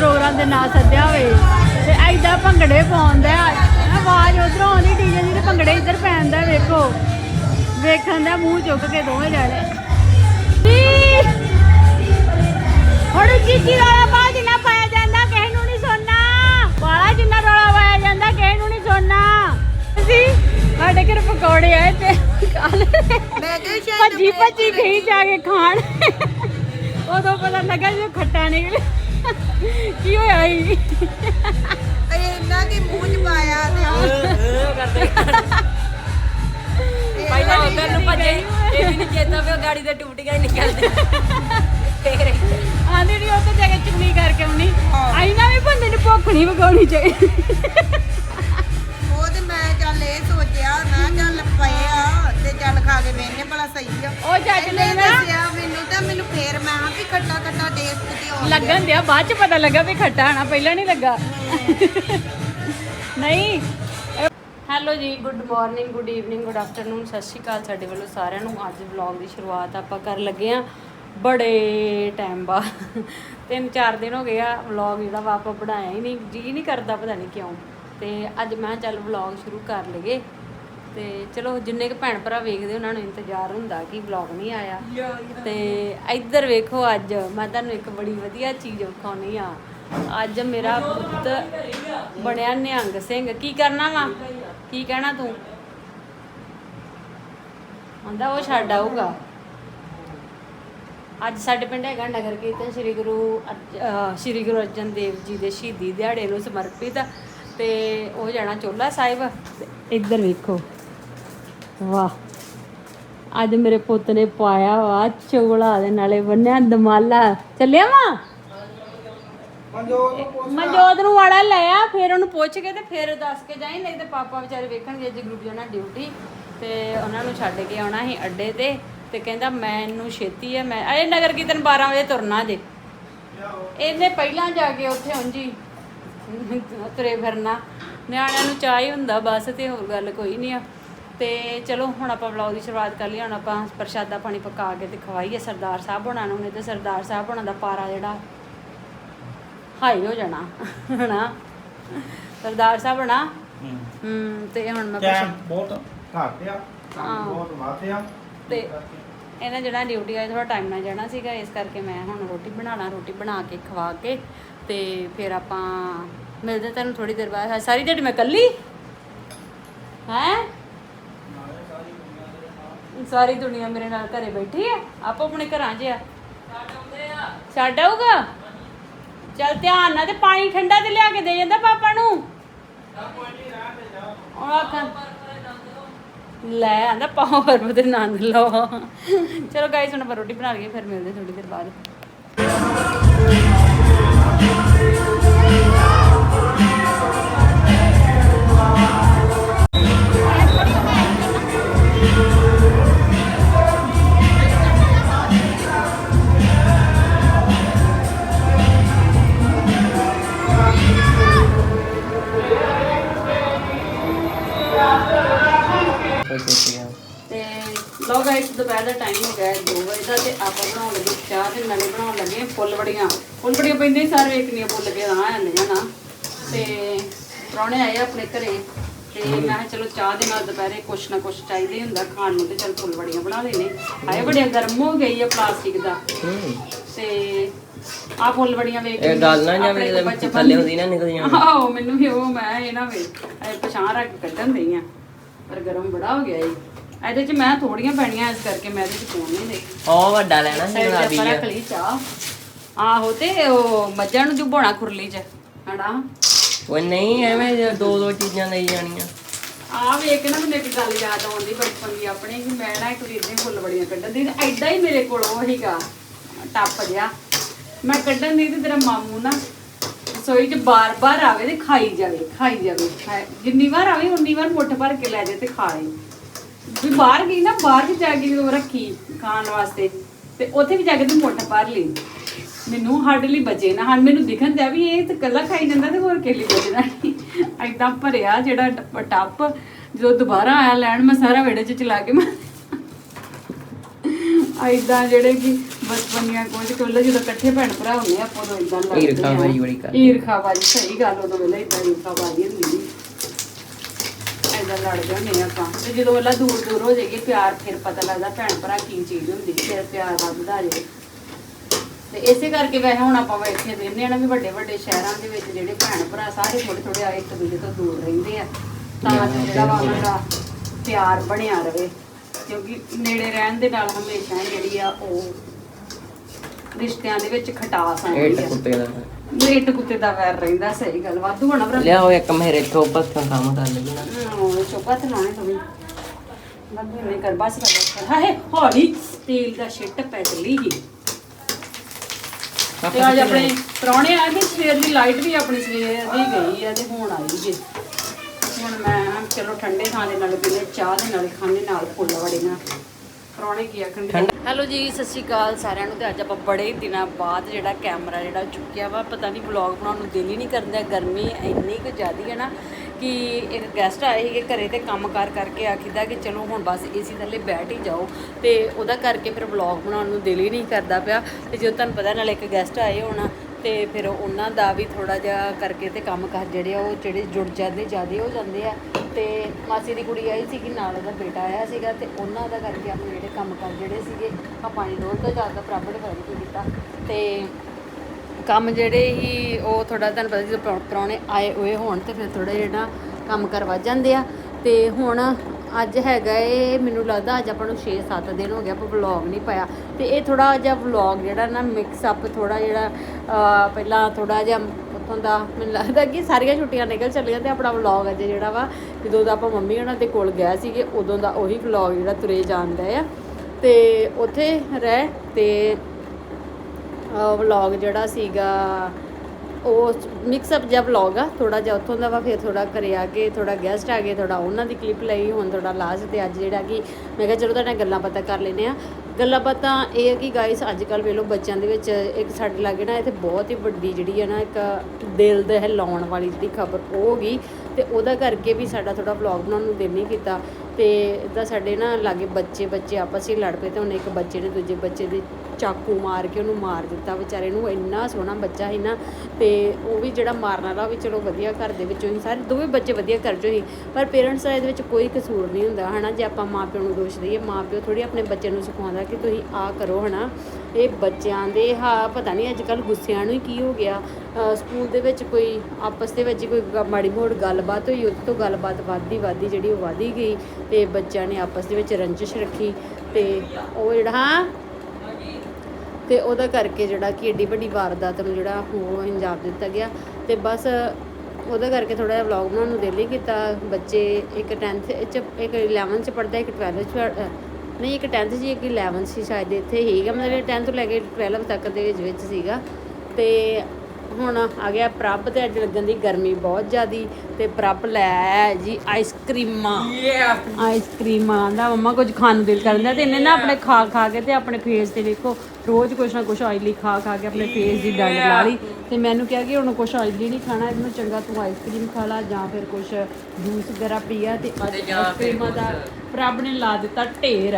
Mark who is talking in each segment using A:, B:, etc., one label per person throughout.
A: Programme ਦੇ ਨਾਂ ਸੱਦਿਆ ਹੋਵੇ। ਤੇ ਐਦਾਂ ਭੰਗੜੇ ਪਾਉਂਦਾ ਆਵਾਜ਼ ਉਧਰੋਂ ਆਉਂਦੀ ਡੀਜੇ ਦੀ ਤੇ ਭੰਗੜੇ ਇੱਧਰ ਪੈਂਦਾ ਵੇਖੋ। ਵੇਖਣ ਦਾ ਮੂੰਹ ਚੁੱਕ ਕੇ ਦੋਵੇਂ ਜਾਣੇ। ਜੀ! ਹੁਣ ਚੀਚੀ ਵਾਲਾ ਬਾਜ ਨਾ ਪਾਇਆ ਜਾਂਦਾ ਕਿਸੇ ਨੂੰ ਨਹੀਂ ਸੁਣਨਾ। ਵਾਲਾ ਜਿੰਨਾ ਰੌਲਾ ਪਾਇਆ ਜਾਂਦਾ ਕਿਸੇ ਨੂੰ ਨਹੀਂ ਸੁਣਨਾ। ਅਸੀਂ ਸਾਡੇ ਘਰ ਪਕੌੜੇ ਆਏ ਤੇ ਕਾਲੇ
B: ਮੈਂ ਕਿਹਾ ਸ਼ਾਇਦ
A: ਭੱਜੀ ਭੱਜੀ ਗਈ ਜਾ ਕੇ ਖਾਣ। ਉਦੋਂ ਪਤਾ ਲੱਗਾ ਜੇ ਖੱਟਾ ਨਿਕਲ ਕੀ ਹੋਇਆ ਈ
B: ਇਹ ਇੰਨਾ ਕੀ ਮੂੰਹ ਚ ਪਾਇਆ ਤੇ
C: ਪਹਿਲਾਂ ਉਧਰ ਨੂੰ ਭੱਜੇ ਇਹ ਵੀ ਨਹੀਂ ਚੇਤਾ ਵੀ ਉਹ ਗਾੜੀ ਦੇ ਟੂਟੀਆਂ ਹੀ ਨਿਕਲਦੇ। ਫੇਰ
A: ਆਂਦੀ ਨਹੀਂ ਉੱਥੇ ਜਾ ਕੇ ਚੁਗਲੀ ਕਰਕੇ ਆਉਣੀ।
B: ਹਾਂ।
A: ਆਈਨਾ ਵੀ ਬੰਦੇ ਨੂੰ ਭੁੱਖ ਨਹੀਂ ਵਗਾਉਣੀ ਚਾਹੀਦੀ। ਲੱਗਣ ਦਿਆ, ਬਾਅਦ ਚ ਪਤਾ ਲੱਗਾ ਵੀ ਖੱਟਾ ਆਣਾ ਪਹਿਲਾਂ ਨਹੀਂ ਲੱਗਾ। ਨਹੀਂ। Hello ji, good morning, good evening, good afternoon, ਸਤਿ ਸ਼੍ਰੀ ਅਕਾਲ ਸਾਡੇ ਵੱਲੋਂ ਸਾਰਿਆਂ ਨੂੰ। ਅੱਜ ਵਲੌਗ ਦੀ ਸ਼ੁਰੂਆਤ ਆਪਾਂ ਕਰਨ ਲੱਗੇ ਆ ਬੜੇ ਟਾਈਮ ਬਾਅਦ। ਤਿੰਨ ਚਾਰ ਦਿਨ ਹੋ ਗਏ ਆ, ਵਲੌਗ ਜਿਹੜਾ ਵਾ ਆਪਾਂ ਬਣਾਇਆ ਹੀ ਨਹੀਂ ਜੀ ਨਹੀਂ ਕਰਦਾ ਪਤਾ ਨਹੀਂ ਕਿਉਂ। ਤੇ ਅੱਜ ਮੈਂ ਚੱਲ ਵਲੌਗ ਸ਼ੁਰੂ ਕਰ ਲਈਏ। ਤੇ ਚਲੋ ਜਿੰਨੇ ਕੁ ਭੈਣ ਭਰਾ ਵੇਖਦੇ ਉਹਨਾਂ ਨੂੰ ਇੰਤਜ਼ਾਰ ਹੁੰਦਾ ਕਿ ਵਲੌਗ ਨਹੀਂ ਆਇਆ। ਤੇ ਇੱਧਰ ਵੇਖੋ ਅੱਜ, ਮੈਂ ਤੁਹਾਨੂੰ ਇੱਕ ਬੜੀ ਵਧੀਆ ਚੀਜ਼ ਵਿਖਾਉਣੀ ਆ। ਅੱਜ ਮੇਰਾ ਪੁੱਤ ਬਣਿਆ ਨਿਹੰਗ ਸਿੰਘ। ਕੀ ਕਰਨਾ ਵਾ? ਕੀ ਕਹਿਣਾ ਤੂੰ? ਆਂਦਾ ਉਹ ਛੱਡ ਆਊਗਾ। ਅੱਜ ਸਾਡੇ ਪਿੰਡ ਹੈਗਾ ਨਗਰ ਕੀਰਤਨ ਸ੍ਰੀ ਗੁਰੂ ਅਰਜ- ਸ੍ਰੀ ਗੁਰੂ ਅਰਜਨ ਦੇਵ ਜੀ ਦੇ ਸ਼ਹੀਦੀ ਦਿਹਾੜੇ ਨੂੰ ਸਮਰਪਿਤ ਤੇ ਉਹ ਜਾਣਾ ਚੋਲਾ ਸਾਹਿਬ। ਤੇ ਇੱਧਰ ਵੇਖੋ। ਵਾਹ। ਅੱਜ ਮੇਰੇ ਪੁੱਤ ਨੇ ਪਾਇਆ ਵਾ ਚੋਲਾ ਦੇ ਨਾਲੇ ਬੰਨਿਆ ਦਮਾਲਾ। ਚੱਲਿਆ ਵਾ? ਮਨਜੋਤ ਨੂੰ ਵਾਲਾ ਲੈ ਆ ਫਿਰ ਉਹਨੂੰ ਪੁੱਛ ਕੇ ਤੇ ਫਿਰ ਦੱਸ ਕੇ ਜਾਈ ਨਹੀਂ ਤੇ ਪਾਪਾ ਵਿਚਾਰੇ ਵੇਖਣਗੇ ਅੱਜ ਗਰੁੱਪ ਜਾਣਾ ਡਿਊਟੀ ਤੇ ਉਹਨਾਂ ਨੂੰ ਛੱਡ ਕੇ ਆਉਣਾ ਸੀ ਅੱਡੇ ਤੇ ਤੇ ਕਹਿੰਦਾ ਮੈਨੂੰ ਛੇਤੀ ਹੈ ਮੈਂ ਇਹ ਨਗਰ ਕੀਰਤਨ 12 ਵਜੇ ਤੁਰਨਾ ਜੇ। ਇਹਨੇ ਪਹਿਲਾਂ ਜਾ ਕੇ ਉੱਥੇ ਉਂਝੀ ਤੁਰੇ ਫਿਰਨਾ। ਨਿਆਣਿਆਂ ਨੂੰ ਚਾਹ ਹੀ ਹੁੰਦਾ ਬਸ ਤੇ ਹੋਰ ਗੱਲ ਕੋਈ ਨਹੀਂ ਆ। ਤੇ ਚਲੋ ਹੁਣ ਆਪਾਂ ਵਲੌਗ ਦੀ ਸ਼ੁਰੂਆਤ ਕਰ ਲਈ ਹੁਣ ਆਪਾਂ ਪ੍ਰਸ਼ਾਦਾ ਪਾਣੀ ਪਕਾ ਕੇ ਤੇ ਖਵਾਈਏ ਸਰਦਾਰ ਸਾਹਿਬ ਹੋਣਾ ਨੂੰ ਨਹੀਂ ਤੇ ਸਰਦਾਰ ਸਾਹਿਬ ਹੋਣਾ ਦਾ ਪਾਰਾ ਜਿਹੜਾ ਹਾਈ ਹੋ ਜਾਣਾ ਹਨਾ? ਸਰਦਾਰ ਸਾਹਿਬ ਹੋਣਾ? ਹੂੰ। ਤੇ ਹੁਣ ਮੈਂ
D: ਟਾਈਮ ਬਹੁਤ ਘੱਟ ਆ। ਕੰਮ ਬਹੁਤ ਵੱਧ ਆ।
A: ਤੇ ਇਹਨਾਂ ਜਿਹੜਾ ਡਿਊਟੀ ਆ ਥੋੜਾ ਟਾਈਮ ਨਾਲ ਜਾਣਾ ਸੀਗਾ ਇਸ ਕਰਕੇ ਮੈਂ ਹੁਣ ਰੋਟੀ ਬਣਾਣਾ ਰੋਟੀ ਬਣਾ ਕੇ ਖਵਾ ਕੇ ਤੇ ਫਿਰ ਆਪਾਂ ਮਿਲਦੇ ਤੁਹਾਨੂੰ ਥੋੜੀ ਦੇਰ ਬਾਅਦ। ਸਾਰੀ ਦਿਹਾੜੀ ਮੈਂ ਕੱਲੀ ਹੈ? ਸਾਰੀ ਦੁਨੀਆ ਮੇਰੇ ਨਾਲ ਘਰੇ ਬੈਠੀ ਆ ਆਪੋ ਆਪਣੇ ਘਰਾਂ 'ਚ ਆ। ਛੱਡ ਆਊਗਾ? ਚੱਲ ਧਿਆਨ ਨਾਲ ਤੇ ਪਾਣੀ ਠੰਡਾ ਤੇ ਲਿਆ ਕੇ ਦੇ ਜਾਂਦਾ ਪਾਪਾ ਨੂੰ। ਉਹ ਆਖਾਂ ਲੈ ਆਂਦਾ ਪਾਓ ਪਰਬਤ ਦੇ ਆਨੰਦ ਲਓ। ਚਲੋ ਗਾਇਸ ਹੁਣ ਆਪਾਂ ਰੋਟੀ ਬਣਾ ਲਈਏ ਫਿਰ ਮਿਲਦੇ ਥੋੜੀ ਦੇਰ ਬਾਅਦ। ਗਾਇਸ ਦੁਪਹਿਰ ਦਾ ਟਾਈਮ ਹੋ ਗਿਆ ਹੈ 2 ਵਜੇ ਦਾ ਤੇ ਆਪਾਂ ਬਣਾਉਣ ਲੱਗੇ ਚਾਹ ਤੇ ਨਾਲੇ ਬਣਾਉਣ ਲੱਗੇ ਫੁੱਲ ਬੜੀਆਂ ਫੁੱਲ ਬੜੀਆਂ ਪੈਂਦੇ ਸਾਰੇ ਵੇਖਣੀਆਂ ਫੁੱਲ ਕੇ ਆ ਜਾਂਦੀਆਂ ਨਾ। ਤੇ ਪ੍ਰਾਹੁਣੇ ਆਏ ਆਪਣੇ ਘਰੇ ਤੇ ਮੈਂ ਚਲੋ ਚਾਹ ਦੇ ਨਾਲ ਦੁਪਹਿਰੇ ਕੁਛ ਨਾ ਕੁਛ ਚਾਹੀਦਾ ਹੁੰਦਾ ਖਾਣ ਨੂੰ ਤੇ ਚਲ ਫੁੱਲ ਬੜੀਆਂ ਬਣਾ ਲੈਨੇ ਆਏ ਬੜੀਆਂ ਗਰਮ ਹੋ ਗਈ ਆ ਪਲਾਸਟਿਕ ਦਾ। ਤੇ ਆ ਫੁੱਲ ਬੜੀਆਂ ਵੇਖ
E: ਇਹ ਗੱਲ ਨਾ ਜਾਵੇ ਥੱਲੇ ਹੁੰਦੀ ਨਾ ਨਿਕਲ ਜਾਣਾ
A: ਆਹੋ ਮੈਨੂੰ ਵੀ ਉਹ ਮੈਂ ਇਹ ਨਾ ਵੇ ਇਹ ਪਛਾਣ ਰੱਖ ਕੱਢਣ ਦਈ ਆ। ਪਰ ਗਰਮ ਬੜਾ ਹੋ ਗਿਆ ਇਹ ਇਹਦੇ ਚ ਮੈਂ ਥੋੜੀਆਂ ਪੈਣੀਆਂ ਇਸ ਕਰਕੇ ਮੈਂ ਇਹਦੇ ਚ ਪਾਉਣ ਨਹੀਂ ਦੇ
E: ਉਹ ਵੱਡਾ ਲੈਣਾ ਸੀ
A: ਸਾਈਡ ਤੇ
E: ਗੁਲਾਬੀ
A: ਆਪਾਂ ਰੱਖ ਲਈ ਚਾਹ। ਆਹੋ ਤੇ ਉਹ ਮੱਝਾਂ ਨੂੰ ਜੁਬਾਣਾ ਖੁਰਲੀ ਚ ਹਨਾ?
E: ਉਹ ਨਹੀਂ ਐਵੇਂ ਜੇ ਦੋ ਦੋ ਚੀਜ਼ਾਂ ਲਈ ਜਾਣੀਆਂ।
A: ਆ ਵੇਖ ਨਾ ਮੈਨੂੰ ਇੱਕ ਗੱਲ ਯਾਦ ਆਉਂਦੀ ਬਚਪਨ ਦੀ ਆਪਣੇ ਕਿ ਮੈਂ ਨਾ ਇੱਕ ਵੀਰ ਦੇ ਫੁੱਲ ਬੜੀਆਂ ਕੱਢਣ ਦੀ ਤੇ ਐਡਾ ਹੀ ਮੇਰੇ ਕੋਲ ਉਹ ਹੀਗਾ ਟੱਪ ਜਿਹਾ। ਮੈਂ ਕੱਢਣ ਦੀ ਤੇ ਤੇਰਾ ਮਾਮੂ ਨਾ ਰਸੋਈ 'ਚ ਬਾਰ-ਬਾਰ ਆਵੇ ਤੇ ਖਾਈ ਜਾਵੇ ਖਾਈ ਜਾਵੇ। ਖਾਏ- ਜਿੰਨੀ ਵਾਰ ਆਵੇ ਉਨੀ ਵਾਰ ਮੁੱਠ ਭਰ ਕੇ ਲੈ ਜਾਏ ਤੇ ਖਾ ਲੇ। ਵੀ ਬਾਹਰ ਗਈ ਨਾ ਬਾਹਰ ਵੀ ਜਾ ਕੇ ਉਹ ਰੱਖੀ ਖਾਣ ਵਾਸਤੇ ਤੇ ਉੱਥੇ ਵੀ ਜਾ ਕੇ ਤੇ ਮੁੱਠ ਭਰ ਲਈ। ਮੈਨੂੰ ਸਾਡੇ ਲਈ ਬਚੇ ਨਾ ਹਾਂ ਮੈਨੂੰ ਦਿਖਣ ਦਿਆ ਵੀ ਇਹ ਤੇ ਕੱਲਾ ਖਾਈ ਜਾਂਦਾ ਤੇ ਹੋਰ ਕੇ ਲਈ ਬਚਣਾ ਐਦਾਂ ਭਰਿਆ ਜਿਹੜਾ ਟੱਪ ਜਦੋਂ ਦੁਬਾਰਾ ਆਇਆ ਲੈਣ ਮੈਂ ਸਾਰਾ ਵਿਹੜੇ 'ਚ ਚਲਾ ਕੇ ਮੈਂ ਐਦਾਂ ਜਿਹੜੇ ਕਿ ਬਚਪਨੀਆਂ ਕੁਝ ਕੋਲ ਜਦੋਂ ਇਕੱਠੇ ਭੈਣ ਭਰਾ ਹੁੰਦੇ ਆ ਆਪਾਂ ਉਦੋਂ ਇਦਾਂ ਲੜਦੇ
E: ਈਰਖਾਬਾਜ਼ੀ ਬੜੀ ਕਰਦੇ।
A: ਈਰਖਾਬਾਜ਼ੀ ਸਹੀ ਗੱਲ ਉਦੋਂ ਵੇਲੇ ਇਦਾਂ ਈਰਖਾਬਾਜ਼ੀ ਹੁੰਦੀ ਸੀ। ਐਦਾਂ ਲੜਦੇ ਹੁੰਦੇ ਆ ਆਪਾਂ। ਤੇ ਜਦੋਂ ਵੇਲਾ ਦੂਰ ਦੂਰ ਹੋ ਜਾਈਏ ਪਿਆਰ ਫਿਰ ਪਤਾ ਲੱਗਦਾ ਭੈਣ ਭਰਾ ਕੀ ਚੀਜ਼ ਹੁੰਦੀ ਫਿਰ ਪਿਆਰ ਵੱਧਦਾ ਜੇ। ਤੇ ਇਸੇ ਕਰਕੇ ਵੈਸੇ ਹੁਣ ਆਪਾਂ ਵੇਖੇ ਦੇਖਦੇ ਆ ਨਾ ਵੀ ਵੱਡੇ ਵੱਡੇ ਸ਼ਹਿਰਾਂ ਦੇ ਵਿੱਚ ਜਿਹੜੇ ਭੈਣ ਭਰਾ ਸਾਰੇ ਥੋੜੇ ਥੋੜੇ ਆ ਇੱਕ ਦੂਜੇ ਤੋਂ ਦੂਰ ਰਹਿੰਦੇ ਆ। ਤਾਂ ਜੋ ਜਿਹੜਾ ਵਾ ਉਹਨਾਂ ਦਾ ਪਿਆਰ ਬਣਿਆ ਰਵੇ। ਕਿਉਂਕਿ ਨੇੜੇ ਰਹਿਣ ਦੇ ਨਾਲ ਹਮੇਸ਼ਾ ਜਿਹੜੀ ਆ ਉਹ ਰਿਸ਼ਤਿਆਂ ਦੇ ਵਿੱਚ ਖਟਾਸ ਆਉਂਦੀ ਆ।
E: ਕੁੱਤੇ ਦਾ
A: ਲੇਟ ਕੁੱਤੇ ਦਾ ਵੈਰ ਰਹਿੰਦਾ ਸਹੀ ਗੱਲ ਵਾਧੂ ਹੋਣਾ ਭਰਾ।
E: ਲਿਆਓ ਇੱਕ ਮੇਰੇ ਤੋਂ ਪੱਥਰ ਕੰਮ ਕਰ ਲਈ ਨਾ।
A: ਉਹ ਚੋਪਾ ਤੇ ਲਾਉਣੇ ਤੂੰ ਲੱਭੀ ਨਹੀਂ ਕਰ ਬਸ ਕਰ ਹਾਏ ਹੌਲੀ ਤੇਲ ਦਾ ਛਿੱਟ ਪੈ ਚਲੀ ਗਈ ਤੇ ਅੱਜ ਆਪਣੇ ਪ੍ਰਾਹੁਣੇ ਆ ਗਏ ਸਵੇਰ ਦੀ ਲਾਈਟ ਵੀ ਆਪਣੀ ਸਵੇਰ ਦੀ ਗਈ ਆ ਤੇ ਹੁਣ ਆਈ ਜੇ। ਹੁਣ ਮੈਂ ਚਲੋ ਠੰਡੇ ਥਾਂ ਦੇ ਨਾਲ ਪੀਲੇ ਚਾਹ ਦੇ ਨਾਲ ਖਾਣੇ ਨਾਲ ਫੁੱਲ ਵੜੇ ਨਾ। ਪ੍ਰਾਹੁਣੇ ਕੀ ਆਖਣ ਹੈਲੋ ਜੀ, ਸਤਿ ਸ਼੍ਰੀ ਅਕਾਲ ਸਾਰਿਆਂ ਨੂੰ ਤੇ ਅੱਜ ਆਪਾਂ ਬੜੇ ਦਿਨਾਂ ਬਾਅਦ ਜਿਹੜਾ ਕੈਮਰਾ ਜਿਹੜਾ ਚੁੱਕਿਆ ਵਾ, ਪਤਾ ਨਹੀਂ ਵਲੌਗ ਬਣਾਉਣ ਨੂੰ ਦਿਲ ਹੀ ਨਹੀਂ ਕਰਦਾ, ਗਰਮੀ ਇੰਨੀ ਕੁ ਜ਼ਿਆਦੀ ਹੈ ਨਾ ਕਿ ਇੱਕ ਗੈਸਟ ਆਏ ਸੀਗੇ ਘਰੇ ਤੇ ਕੰਮ ਕਾਰ ਕਰਕੇ ਆਖੀਦਾ ਕਿ ਚਲੋ ਹੁਣ ਬਸ ਏਸੀ ਥੱਲੇ ਬੈਠ ਹੀ ਜਾਓ ਤੇ ਉਹਦਾ ਕਰਕੇ ਫਿਰ ਵਲੌਗ ਬਣਾਉਣ ਨੂੰ ਦਿਲ ਹੀ ਨਹੀਂ ਕਰਦਾ ਪਿਆ ਤੇ ਜਦੋਂ ਤੁਹਾਨੂੰ ਪਤਾ ਨਾਲ ਇੱਕ ਗੈਸਟ ਆਏ ਹੋਣਾ ਤੇ ਫਿਰ ਉਹਨਾਂ ਦਾ ਵੀ ਥੋੜਾ ਜਿਹਾ ਕਰਕੇ ਤੇ ਕੰਮ ਕਰ ਜਿਹੜੇ ਆ ਉਹ ਜਿਹੜੇ ਜੁੜ ਜਾਂਦੇ, ਜ਼ਿਆਦੇ ਹੋ ਜਾਂਦੇ ਆ। ਤੇ ਮਾਸੀ ਦੀ ਕੁੜੀ ਆਈ ਕਿ ਨਾਲ ਉਹਦਾ ਬੇਟਾ ਆਇਆ ਸੀਗਾ ਤੇ ਉਹਨਾਂ ਦਾ ਕਰਕੇ ਆਪਣੇ ਜਿਹੜੇ ਕੰਮ ਕਰ ਜਿਹੜੇ ਸੀਗੇ ਆ ਪਾਣੀ ਡੋਲ ਤੋਂ ਜ਼ਿਆਦਾ ਬਰਾਬਰ ਫ਼ਰਕ ਕੀ ਕੀਤਾ। ਤੇ ਕੰਮ ਜਿਹੜੇ ਹੀ ਉਹ ਥੋੜਾ ਤੁਹਾਨੂੰ ਪਤਾ ਜਦੋਂ ਪ੍ਰਾਹੁਣੇ ਆਏ ਹੋਏ ਹੋਣ ਤੇ ਫਿਰ ਥੋੜਾ ਜਿਹੜਾ ਕੰਮ ਕਰਵਾ ਜਾਂਦੇ ਆ। ਤੇ ਹੁਣ ਅੱਜ ਹੈਗਾ ਏ, ਮੈਨੂੰ ਲੱਗਦਾ ਅੱਜ ਆਪਾਂ ਨੂੰ 6-7 ਦਿਨ ਹੋ ਗਿਆ ਆਪਾਂ ਵਲੌਗ ਨਹੀਂ ਪਾਇਆ। ਤੇ ਇਹ ਥੋੜਾ ਜਿਹਾ ਵਲੌਗ ਜਿਹੜਾ ਨਾ ਮਿਕਸ ਅਪ ਥੋੜਾ ਜਿਹੜਾ ਪਹਿਲਾਂ ਥੋੜਾ ਜਿਹਾ ਉੱਥੋਂ ਦਾ ਮੈਨੂੰ ਲੱਗਦਾ ਕਿ ਸਾਰੀਆਂ ਛੁੱਟੀਆਂ ਨਿਕਲ ਚੱਲੀਆਂ ਤੇ ਆਪਣਾ ਵਲੌਗ ਅੱਜ ਜਿਹੜਾ ਵਾ, ਜਦੋਂ ਦਾ ਆਪਾਂ ਮੰਮੀ ਉਹਨਾਂ ਦੇ ਕੋਲ ਗਏ ਸੀਗੇ, ਉਦੋਂ ਦਾ ਉਹੀ ਵਲੌਗ ਜਿਹੜਾ ਤੁਰੇ ਜਾਂਦਾ ਆ। ਤੇ ਉੱਥੇ ਰਹਿ ਤੇ ਵਲੌਗ ਜਿਹੜਾ ਸੀਗਾ ਉਹ ਮਿਕਸ ਅਪ ਜਿਹਾ ਵਲੌਗ ਆ ਥੋੜਾ ਜਿਹਾ ਉੱਥੋਂ ਦਾ ਵਾ, ਫਿਰ ਥੋੜਾ ਘਰੇ ਆ ਕੇ ਥੋੜਾ ਗੈਸਟ ਆ ਗਏ ਥੋੜਾ ਉਹਨਾਂ ਦੀ ਕਲਿੱਪ ਲਈ, ਹੁਣ ਥੋੜਾ ਲਾਸਟ ਤੇ ਅੱਜ ਜਿਹੜਾ ਕਿ ਮੈਂ ਕਿਹਾ ਚਲੋ ਤੁਹਾਡੇ ਨਾਲ ਗੱਲਾਂ ਬਾਤਾਂ ਕਰ ਲੈਨੇ ਆ ਗੱਲਾਂ ਬਾਤਾਂ ਇਹ ਹੈ ਕਿ ਗਾਇਸ ਅੱਜ ਕੱਲ ਵੇਲੋ ਬੱਚਿਆਂ ਦੇ ਵਿੱਚ ਇੱਕ ਸਾਡੇ ਲਾਗੇ ਨਾ ਇੱਥੇ ਬਹੁਤ ਹੀ ਵੱਡੀ ਜਿਹੜੀ ਹੈ ਨਾ ਇੱਕ ਦਿਲ ਦੇ ਹਿਲਾਉਣ ਵਾਲੀ ਜਿਹੜੀ ਖਬਰ ਉਹ ਹੋ ਗਈ। ਤੇ ਉਹਦਾ ਕਰਕੇ ਵੀ ਸਾਡਾ ਥੋੜਾ ਵਲੌਗ ਬਣਾਉਣ ਨੂੰ ਦਿਲ ਨਹੀਂ ਕੀਤਾ ਤੇ ਇਦਾਂ ਸਾਡੇ ਨਾ ਲਾਗੇ ਬੱਚੇ ਬੱਚੇ ਆਪਸ ਵਿੱਚ ਲੜ ਪਏ ਤੇ ਉਹਨੇ ਇੱਕ ਬੱਚੇ ਨੇ ਦੂਜੇ ਬੱਚੇ ਦੇ ਚਾਕੂ ਮਾਰ ਕੇ ਉਹਨੂੰ ਮਾਰ ਦਿੱਤਾ ਵਿਚਾਰੇ ਨੂੰ, ਇੰਨਾ ਸੋਹਣਾ ਬੱਚਾ ਸੀ ਨਾ ਤੇ ਉਹ ਵੀ ਜਿਹੜਾ ਮਾਰਨ ਵਾਲਾ ਵੀ ਚਲੋ ਵਧੀਆ ਘਰ ਦੇ ਵਿੱਚੋਂ ਹੀ, ਸਾਰੇ ਦੋਵੇਂ ਬੱਚੇ ਵਧੀਆ ਘਰ ਚੋਂ ਹੀ, ਪਰ ਪੇਰੈਂਟਸ ਦਾ ਇਹਦੇ ਵਿੱਚ ਕੋਈ ਕਸੂਰ ਨਹੀਂ ਹੁੰਦਾ ਹਨਾ, ਜੇ ਆਪਾਂ ਮਾਪਿਆਂ ਨੂੰ ਦੋਸ਼ ਦਈਏ ਮਾਪਿਓ ਥੋੜੀ ਆਪਣੇ ਬੱਚੇ ਨੂੰ ਸਿਖਾਉਂਦਾ ਕਿ ਤੁਸੀਂ ਆ ਕਰੋ ਹਨਾ ਇਹ ਬੱਚਿਆਂ ਦੇ ਹਾਂ, ਪਤਾ ਨਹੀਂ ਅੱਜ ਕੱਲ ਗੁੱਸਿਆਂ ਨੂੰ ਹੀ ਕੀ ਹੋ ਗਿਆ। ਸਕੂਲ ਦੇ ਵਿੱਚ ਕੋਈ ਆਪਸ ਦੇ ਵਿੱਚ ਕੋਈ ਮਾੜੀ ਮੋੜ ਗੱਲਬਾਤ ਹੋਈ ਉਹ ਤੋਂ ਗੱਲਬਾਤ ਵੱਧਦੀ ਵੱਧਦੀ ਜਿਹੜੀ ਉਹ ਵਧੀ ਗਈ ਤੇ ਬੱਚਿਆਂ ਨੇ ਆਪਸ ਦੇ ਵਿੱਚ ਰੰਜਿਸ਼ ਰੱਖੀ ਤੇ ਉਹ ਜਿਹੜਾ, ਹਾਂ? ਤੇ ਉਹਦਾ ਕਰਕੇ ਜਿਹੜਾ ਕਿ ਏਡੀ ਵੱਡੀ ਵਾਰਦਾਤ ਨੂੰ ਜਿਹੜਾ ਉਹ ਅੰਜਾਮ ਦਿੱਤਾ ਗਿਆ ਤੇ ਬਸ ਉਹਦਾ ਕਰਕੇ ਥੋੜਾ ਜਿਹਾ ਵਲੌਗ ਬਣਾਉਣ ਨੂੰ ਦਿਲ ਨਹੀਂ ਕੀਤਾ। ਬੱਚੇ ਇੱਕ 10th ਚ, ਇੱਕ 11th ਚ ਪੜਦਾ ਇੱਕ 12th ਚ ਪੜ੍ਹ- ਨਹੀਂ, ਇੱਕ 10th ਚ ਇੱਕ 11th ਸੀ, ਸ਼ਾਇਦ ਇੱਥੇ ਹੀਗਾ ਮਤਲਬ 10th ਤੋਂ ਲੈ ਕੇ 12th ਤੱਕ ਦੇ ਵਿੱਚ ਵਿੱਚ ਸੀਗਾ। ਤੇ ਹੁਣ ਆ ਗਿਆ ਪ੍ਰਭ ਤੇ ਅੱਜ ਲੱਗਣ ਦੀ ਗਰਮੀ ਬਹੁਤ ਜ਼ਿਆਦੀ ਤੇ ਪ੍ਰਭ ਲੈ ਆਇਆ ਜੀ ਆਈਸਕ੍ਰੀਮਾਂ। ਆਈਸਕ੍ਰੀਮਾਂ ਦਾ ਮੰਮਾ ਕੁਝ ਖਾਣ ਨੂੰ ਦਿਲ ਕਰਦਾ ਤੇ ਇਹਨੇ ਨਾ ਆਪਣੇ ਖਾ ਖਾ ਕੇ ਤੇ ਆਪਣੇ ਫੇਸ ਤੇ ਦੇਖੋ ਰੋਜ਼ ਕੁਛ ਨਾ ਕੁਛ ਆਇਲੀ ਖਾ ਖਾ ਕੇ ਆਪਣੇ ਫੇਸ ਦੀ ਡੰਡ ਲਾ ਲਈ ਤੇ ਮੈਨੂੰ ਕਿਹਾ ਕਿ ਹੁਣ ਕੁਛ ਆਇਲੀ ਨਹੀਂ ਖਾਣਾ ਇਹਨੂੰ ਚੰਗਾ ਤੂੰ ਆਈਸਕ੍ਰੀਮ ਖਾ ਲਾ ਜਾਂ ਫਿਰ ਕੁਛ ਜੂਸ ਵਗੈਰਾ ਪੀਆ ਤੇ ਆਈਸਕ੍ਰੀਮਾਂ ਦਾ ਪ੍ਰਭ ਨੇ ਲਾ ਦਿੱਤਾ ਢੇਰ।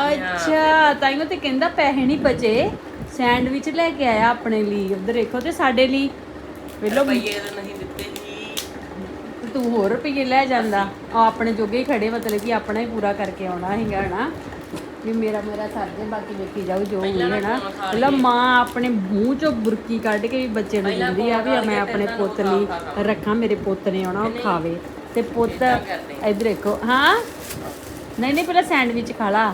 A: ਅੱਛਾ ਤਾਈਓ ਤੇ ਕਹਿੰਦਾ ਪੈਸੇ ਨਹੀਂ ਬਚੇ। ਸੈਂਡਵਿਚ ਲੈ ਕੇ ਆਇਆ ਆਪਣੇ ਲਈ ਉਧਰ ਦੇਖੋ ਤੇ ਸਾਡੇ ਲਈ। ਵੇਲੋ।
E: ਤਾਂ ਨਹੀਂ ਦਿੱਤੇ ਜੀ।
A: ਤੇ ਤੂੰ ਹੋਰ ਰੁਪਈਏ ਲੈ ਜਾਂਦਾ। ਆ ਆਪਣੇ ਜੋਗੇ ਹੀ ਖੜੇ ਮਤਲਬ ਕਿ ਆਪਣਾ ਹੀ ਪੂਰਾ ਕਰਕੇ ਆਉਣਾ ਹੈਗਾ ਨਾ ਵੀ ਮੇਰਾ ਮੇਰਾ ਸਰਦੇ ਬਾਕੀ ਵੇਖੀ ਜਾਊ ਜੋ ਹੋਈ ਹੈ ਨਾ ਮਤਲਬ ਮਾਂ ਆਪਣੇ ਮੂੰਹ ਚੋਂ ਬੁਰਕੀ ਕੱਢ ਕੇ ਵੀ ਬੱਚੇ ਨੂੰ ਦਿੰਦੀ ਆ ਵੀ ਮੈਂ ਆਪਣੇ ਪੁੱਤ ਲਈ ਰੱਖਾਂ ਮੇਰੇ ਪੁੱਤ ਨੇ ਆਉਣਾ ਉਹ ਖਾਵੇ। ਤੇ ਪੁੱਤ ਇੱਧਰ ਦੇਖੋ ਹਾਂ? ਨਹੀਂ ਨਹੀਂ ਪਹਿਲਾਂ ਸੈਂਡਵਿਚ ਖਾ ਲਾ।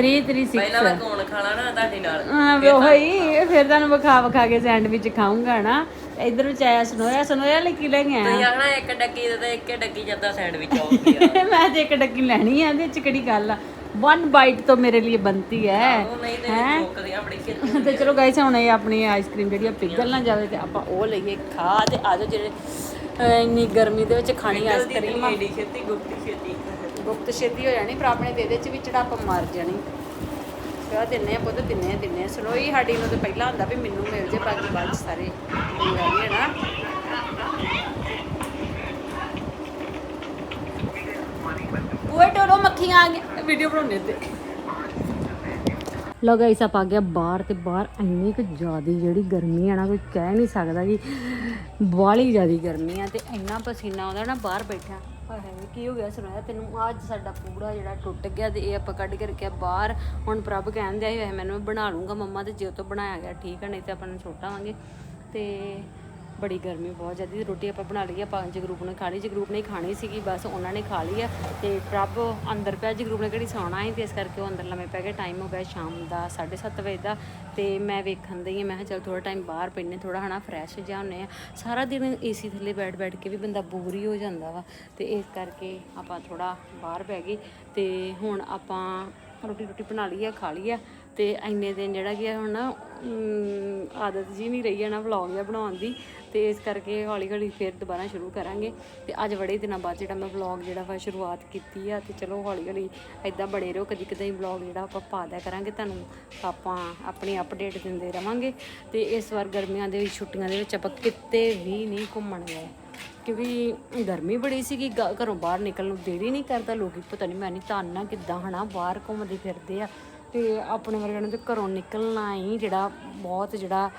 E: ਨਹੀਂ
A: 336
E: ਪਹਿਲਾਂ ਮੈਂ ਕੌਣ ਖਾਣਾ ਨਾ ਤੁਹਾਡੇ ਨਾਲ।
A: ਹਾਂ ਵੀ ਉਹੀ ਫਿਰ ਤੁਹਾਨੂੰ ਵਿਖਾ ਵਿਖਾ ਕੇ ਸੈਂਡਵਿਚ ਖਾਊਂਗਾ ਨਾ। ਇਧਰ ਵਿੱਚ ਆਇਆ ਸੁਨੋਇਆ ਸੁਨੋਇਆ ਲਈ ਕੀ ਲੈ ਗਿਆ
E: ਤੁਸੀਂ ਆਖਣਾ ਇੱਕ ਡੱਕੀ ਦੇ ਤੇ ਇੱਕ ਡੱਕੀ ਜਾਂਦਾ ਸੈਂਡਵਿਚ ਆਉ ਗਿਆ
A: ਮੈਂ ਤੇ ਇੱਕ ਡੱਕੀ ਲੈਣੀ ਆ ਇਹਦੇ ਚ ਕਿਹੜੀ ਗੱਲ ਆ? ਵਨ ਬਾਈਟ ਤੋਂ ਮੇਰੇ ਲਈ ਬੰਤੀ ਹੈ
E: ਉਹ ਨਹੀਂ ਤੇ? ਮੁੱਕਦੀਆਂ ਬੜੀ ਛੇਤੀ
A: ਤੇ ਚਲੋ ਗਾਇਸ ਹੁਣ ਇਹ ਆਪਣੀ ਆਈਸਕ੍ਰੀਮ ਜਿਹੜੀ ਆ ਪਿਘਲ ਨਾ ਜਾਵੇ ਤੇ ਆਪਾਂ ਉਹ ਲਈਏ ਖਾ ਤੇ ਆਜੋ ਜਿਹੜੇ ਅਹ, ਇੰਨੀ ਗਰਮੀ ਦੇ ਵਿੱਚ ਖਾਣੀ ਆਈਸਕ੍ਰੀਮ ਆ।
E: ਏਡੀ ਛੇਤੀ ਗੁੱਪੀ ਛੇਤੀ
A: ਗੁਪਤ ਛੇਤੀ ਹੋ ਜਾਣੀ, ਪਰ ਆਪਣੇ ਦੇ ਦੇ ਚ ਵੀ ਚੜਾਪ ਮਾਰ ਜਾਣੀ। ਕਿਹਾ ਦਿੰਨੇ ਆ ਪੁੱਤ, ਦਿੰਨੇ ਆ ਦਿੰਨੇ ਆ। ਸਲੋਈ ਸਾਡੀ ਨੂੰ ਤੇ ਪਹਿਲਾਂ ਹੁੰਦਾ ਵੀ ਮੈਨੂੰ ਮਿਲ ਜੇ ਬਾਕੀ ਬਾਅਦ ਸਾਰੇ। ਮਿਲ ਨਾ ਓਏ ਟੋਰੋ ਮੱਖੀਆਂ ਆ ਗਈਆਂ। ਵੀਡੀਓ ਬਣਾਉਣੇ ਤੇ ਲੋ ਗਾਇਸ ਆਪ ਆ ਗਿਆ ਬਾਹਰ ਤੇ ਬਾਹਰ ਇੰਨੀ ਕੁ ਜ਼ਿਆਦੀ ਜਿਹੜੀ ਗਰਮੀ ਆ ਨਾ, ਕੋਈ ਕਹਿ ਨਹੀਂ ਸਕਦਾ ਕਿ ਬਾਹਲੀ ਜ਼ਿਆਦੀ ਗਰਮੀ ਆ ਤੇ ਇੰਨਾ ਪਸੀਨਾ ਆਉਂਦਾ ਨਾ, ਬਾਹਰ ਬੈਠਾ ਹਾਏ ਕੀ ਹੋ ਗਿਆ ਸੁਣਾਇਆ ਤੈਨੂੰ? ਅੱਜ ਸਾਡਾ ਪੂਰਾ ਜਿਹੜਾ ਟੁੱਟ ਗਿਆ ਤੇ ਇਹ ਆਪਾਂ ਕੱਢ ਕੇ ਰੱਖਿਆ ਬਾਹਰ। ਹੁਣ ਪ੍ਰਭ ਕਹਿੰਦੇ ਆਏ ਹੋਏ ਮੈਨੂੰ ਬਣਾ ਲੂੰਗਾ ਮੰਮਾ ਤੇ ਜੇ ਉਹ ਤੋਂ ਬਣਾਇਆ ਗਿਆ ਠੀਕ ਹੈ ਨਹੀਂ ਤੇ ਆਪਾਂ ਨੂੰ ਛੋਟਾਵਾਂਗੇ ਤੇ ਬੜੀ ਗਰਮੀ ਬਹੁਤ ਜ਼ਿਆਦੀ। ਰੋਟੀ ਆਪਾਂ ਬਣਾ ਲਈ ਆ ਪੰਜ ਗਰੁੱਪ ਨੇ ਖਾ ਲਈ ਜਗਰੂਪ ਨੇ ਖਾਣੀ ਸੀਗੀ, ਬਸ ਉਹਨਾਂ ਨੇ ਖਾ ਲਈ ਆ। ਤੇ ਪ੍ਰਭ ਅੰਦਰ ਪਿਆ ਜਗਰੂਪ ਨੇ ਕਿਹੜੀ ਸੌਣਾ ਸੀ, ਤੇ ਇਸ ਕਰਕੇ ਉਹ ਅੰਦਰ ਲੰਮੇ ਪੈ ਗਏ। ਟਾਈਮ ਹੋ ਗਿਆ ਸ਼ਾਮ ਦਾ 7:30 ਵਜੇ ਦਾ। ਤੇ ਮੈਂ ਵੇਖਣ ਦਈ ਆ, ਮੈਂ ਕਿਹਾ ਚਲ ਥੋੜਾ ਟਾਈਮ ਬਾਹਰ ਪੈਨੇ ਥੋੜਾ ਹਨਾ ਫਰੈਸ਼ ਜਿਹਾ ਹੁੰਨੇ ਆ ਸਾਰਾ ਦਿਨ ਏਸੀ ਥੱਲੇ ਬੈਠ ਬੈਠ ਕੇ ਵੀ ਬੰਦਾ ਬੋਰ ਹੀ ਹੋ ਜਾਂਦਾ ਵਾ। ਤੇ ਇਸ ਕਰਕੇ ਆਪਾਂ ਥੋੜਾ ਬਾਹਰ ਬਹਿ ਗਏ। ਤੇ ਹੁਣ ਆਪਾਂ ਰੋਟੀ ਰੋਟੀ ਬਣਾ ਲਈ ਆ, ਖਾ ਲਈ ਆ। ਤੇ ਇੰਨੇ ਦਿਨ ਜਿਹੜਾ ਕਿ ਆ ਹੁਣ ਨਾ ਆਦਤ ਜੀ ਨਹੀਂ ਰਹੀ ਹੈ ਨਾ ਵਲੌਗ ਜਿਹਾ ਬਣਾਉਣ ਦੀ, ਤੇ ਇਸ ਕਰਕੇ ਹੌਲੀ ਹੌਲੀ ਫਿਰ ਦੁਬਾਰਾ ਸ਼ੁਰੂ ਕਰਾਂਗੇ। ਤੇ ਅੱਜ ਬੜੇ ਦਿਨਾਂ ਬਾਅਦ ਜਿਹੜਾ ਮੈਂ ਵਲੌਗ ਜਿਹੜਾ ਵਾ ਸ਼ੁਰੂਆਤ ਕੀਤੀ ਆ, ਤੇ ਚਲੋ ਹੌਲੀ ਹੌਲੀ ਐਦਾਂ ਬੜੇ ਰਹੋ, ਕਦੀ ਕਦੀ ਵਲੌਗ ਜਿਹੜਾ ਆਪਾਂ ਪਾ ਦਿਆ ਕਰਾਂਗੇ, ਤੁਹਾਨੂੰ ਆਪਾਂ ਆਪਣੀ ਅਪਡੇਟ ਦਿੰਦੇ ਰਵਾਂਗੇ। ਤੇ ਇਸ ਵਾਰ ਗਰਮੀਆਂ ਦੇ ਵਿੱਚ, ਛੁੱਟੀਆਂ ਦੇ ਵਿੱਚ ਆਪਾਂ ਕਿਤੇ ਵੀ ਨਹੀਂ ਘੁੰਮਣ ਗਏ। ਕਿਉਂਕਿ ਗਰਮੀ ਬੜੀ ਸੀਗੀ, ਗ- ਘਰੋਂ ਬਾਹਰ ਨਿਕਲਣ ਨੂੰ ਦੇਰੀ ਨਹੀਂ ਕਰਦਾ। ਲੋਕੀ ਪਤਾ ਨਹੀਂ ਮੈਂ ਨਹੀਂ ਤਾਨਾ ਕਿੱਦਾਂ ਹਨਾ ਬਾਹਰ ਘੁੰਮਦੇ ਫਿਰਦੇ ਆ। ਤੇ ਆਪਣੇ ਵਰਗਿਆਂ ਨੂੰ ਤੇ ਘਰੋਂ ਨਿਕਲਣਾ ਹੀ ਜਿਹੜਾ ਬਹੁਤ ਜਿਹੜਾ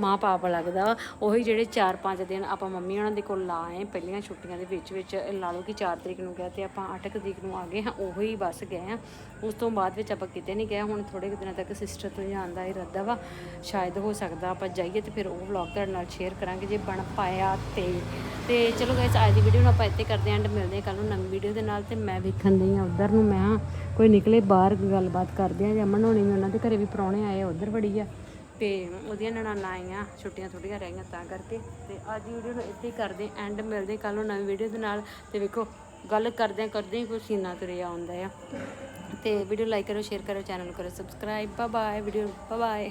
A: ਮਾਂ ਪਾਪ ਲੱਗਦਾ। ਉਹੀ ਜਿਹੜੇ 4-5 ਦਿਨ ਆਪਾਂ ਮੰਮੀ ਉਹਨਾਂ ਦੇ ਕੋਲ ਲਾਏ ਪਹਿਲੀਆਂ ਛੁੱਟੀਆਂ ਦੇ ਵਿੱਚ ਵਿੱਚ, ਲਾ ਲਓ ਕਿ 4 ਤਰੀਕ ਨੂੰ ਗਿਆ ਤੇ ਆਪਾਂ 8 ਤਰੀਕ ਨੂੰ ਆ ਗਏ, ਹਾਂ, ਉਹੀ ਬਸ ਗਏ ਹਾਂ। ਉਸ ਤੋਂ ਬਾਅਦ ਵਿੱਚ ਆਪਾਂ ਕਿਤੇ ਨਹੀਂ ਗਏ, ਹੁਣ ਥੋੜੇ ਦਿਨਾਂ ਤੱਕ ਸਿਸਟਰ ਤੋਂ ਜਾਣ ਦਾ ਇਰਾਦਾ ਵਾ। ਸ਼ਾਇਦ ਹੋ ਸਕਦਾ ਆਪਾਂ ਜਾਈਏ ਤੇ ਫਿਰ ਉਹ ਵਲੌਗ ਤੁਹਾਡੇ ਨਾਲ ਸ਼ੇਅਰ ਕਰਾਂਗੇ ਜੇ ਬਣ ਪਾਇਆ ਤੇ। ਤੇ ਚਲੋ ਗਾਇਸ ਅੱਜ ਦੀ ਵੀਡੀਓ ਨੂੰ ਆਪਾਂ ਇੱਥੇ ਕਰਦੇ ਆਂ ਐਂਡ ਮਿਲਦੇ ਹਾਂ ਕੱਲ ਨੂੰ ਨਵੀਂ ਵੀਡੀਓ ਦੇ ਨਾਲ ਤੇ ਮੈਂ ਵੇਖਣ ਦਈ ਆ ਉਧਰ ਨੂੰ, ਮੈਂ ਕਿਹਾ ਕੋਈ ਨਿਕਲੇ ਬਾਹਰ, ਗੱਲਬਾਤ ਕਰਦੇ ਆ ਜਮਨ ਹੋਣੀ ਵੀ ਉਹਨਾਂ ਦੇ ਘਰੇ ਵੀ ਪ੍ਰਾਹੁਣੇ ਆਏ ਉਧਰ ਵੜੀ ਆ। ਤੇ ਉਹਦੀਆਂ ਨਣਾਨਾਂ ਆਈਆਂ, ਛੁੱਟੀਆਂ ਥੋੜੀਆਂ ਰਹੀਆਂ ਤਾਂ ਕਰਕੇ। ਤੇ ਅੱਜ ਦੀ ਵੀਡੀਓ ਨੂੰ ਇੱਥੇ ਹੀ ਕਰਦੇ ਐਂਡ ਮਿਲਦੇ ਕੱਲ ਨੂੰ ਨਵੀਂ ਵੀਡੀਓ ਦੇ ਨਾਲ। ਤੇ ਵੇਖੋ, ਗੱਲ ਕਰਦੇ ਕਰਦੇ ਹੀ, ਕੋਈ ਸੀਨਾ ਤੁਰਿਆ ਆਉਂਦਾ ਆ। ਤੇ ਵੀਡੀਓ ਲਾਈਕ ਕਰੋ ਸ਼ੇਅਰ ਕਰੋ ਚੈਨਲ ਕਰੋ subscribe bye bye video bye